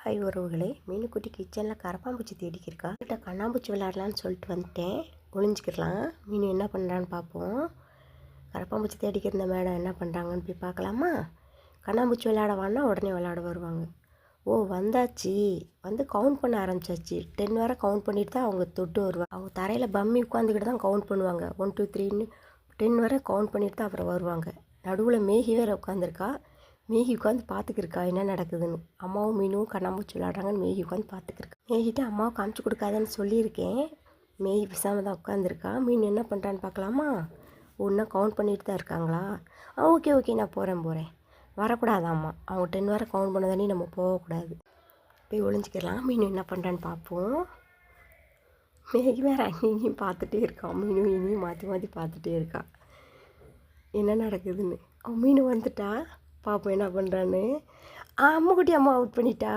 Hi உறவுகளே. மீனுக்குட்டி கிச்சனில் கரப்பாம்பூச்சி தேடிக்கிருக்கா. கிட்ட கண்ணாம்பூச்சி விளையாடலான்னு சொல்லிட்டு வந்துட்டேன். ஒளிஞ்சிக்கிடலாம். மீன் என்ன பண்ணுறான்னு பார்ப்போம் கரப்பாம்பூச்சி தேடிக்கிருந்த மேடம் என்ன பண்ணுறாங்கன்னு போய் பார்க்கலாமா? கண்ணாம்பூச்சி விளையாட வான்னா உடனே விளையாட வருவாங்க. ஓ வந்தாச்சு. வந்து கவுண்ட் பண்ண ஆரம்பிச்சாச்சு. டென் வரை கவுண்ட் பண்ணிட்டு தான் அவங்க தொட்டு வருவாங்க. அவங்க தரையில் பம்மி உட்காந்துக்கிட்டு தான் கவுண்ட் பண்ணுவாங்க. ஒன் டூ த்ரீன்னு டென் வரை கவுண்ட் பண்ணிட்டு தான் அப்புறம் வருவாங்க. நடுவில் மேகி வேறு உட்காந்துருக்கா மேகி உட்காந்து பார்த்துக்கிருக்கா என்ன நடக்குதுன்னு. அம்மாவும் மீனும் கண்ணாமூச்சி விளாட்றாங்கன்னு மேகி உட்காந்து பார்த்துக்கிருக்கா. மேகிட்ட அம்மாவை காமிச்சு கொடுக்காதன்னு சொல்லியிருக்கேன். மேகி பிசாமல் தான் உட்காந்துருக்கா மீன் என்ன பண்ணுறான்னு பார்க்கலாமா? ஒன்றா கவுண்ட் பண்ணிட்டு தான் இருக்காங்களா? ஆ ஓகே ஓகே நான் போகிறேன் போகிறேன் வரக்கூடாதாம்மா அவங்க டென் வரை கவுண்ட் பண்ணதானே நம்ம போகக்கூடாது. போய் ஒளிஞ்சிக்கலாம் மீன் என்ன பண்ணுறான்னு பார்ப்போம். மேகி வேறு அங்கேயும் இங்கேயும் பார்த்துட்டே இருக்கா. மீனும் இனியும் மாற்றி மாற்றி பார்த்துட்டே இருக்கா. என்ன நடக்குதுன்னு. அவன் மீன் வந்துட்டா. பாப்போம் என்ன பண்ணுறான்னு அம்முக்குட்டி அம்மா அவுட் பண்ணிட்டா?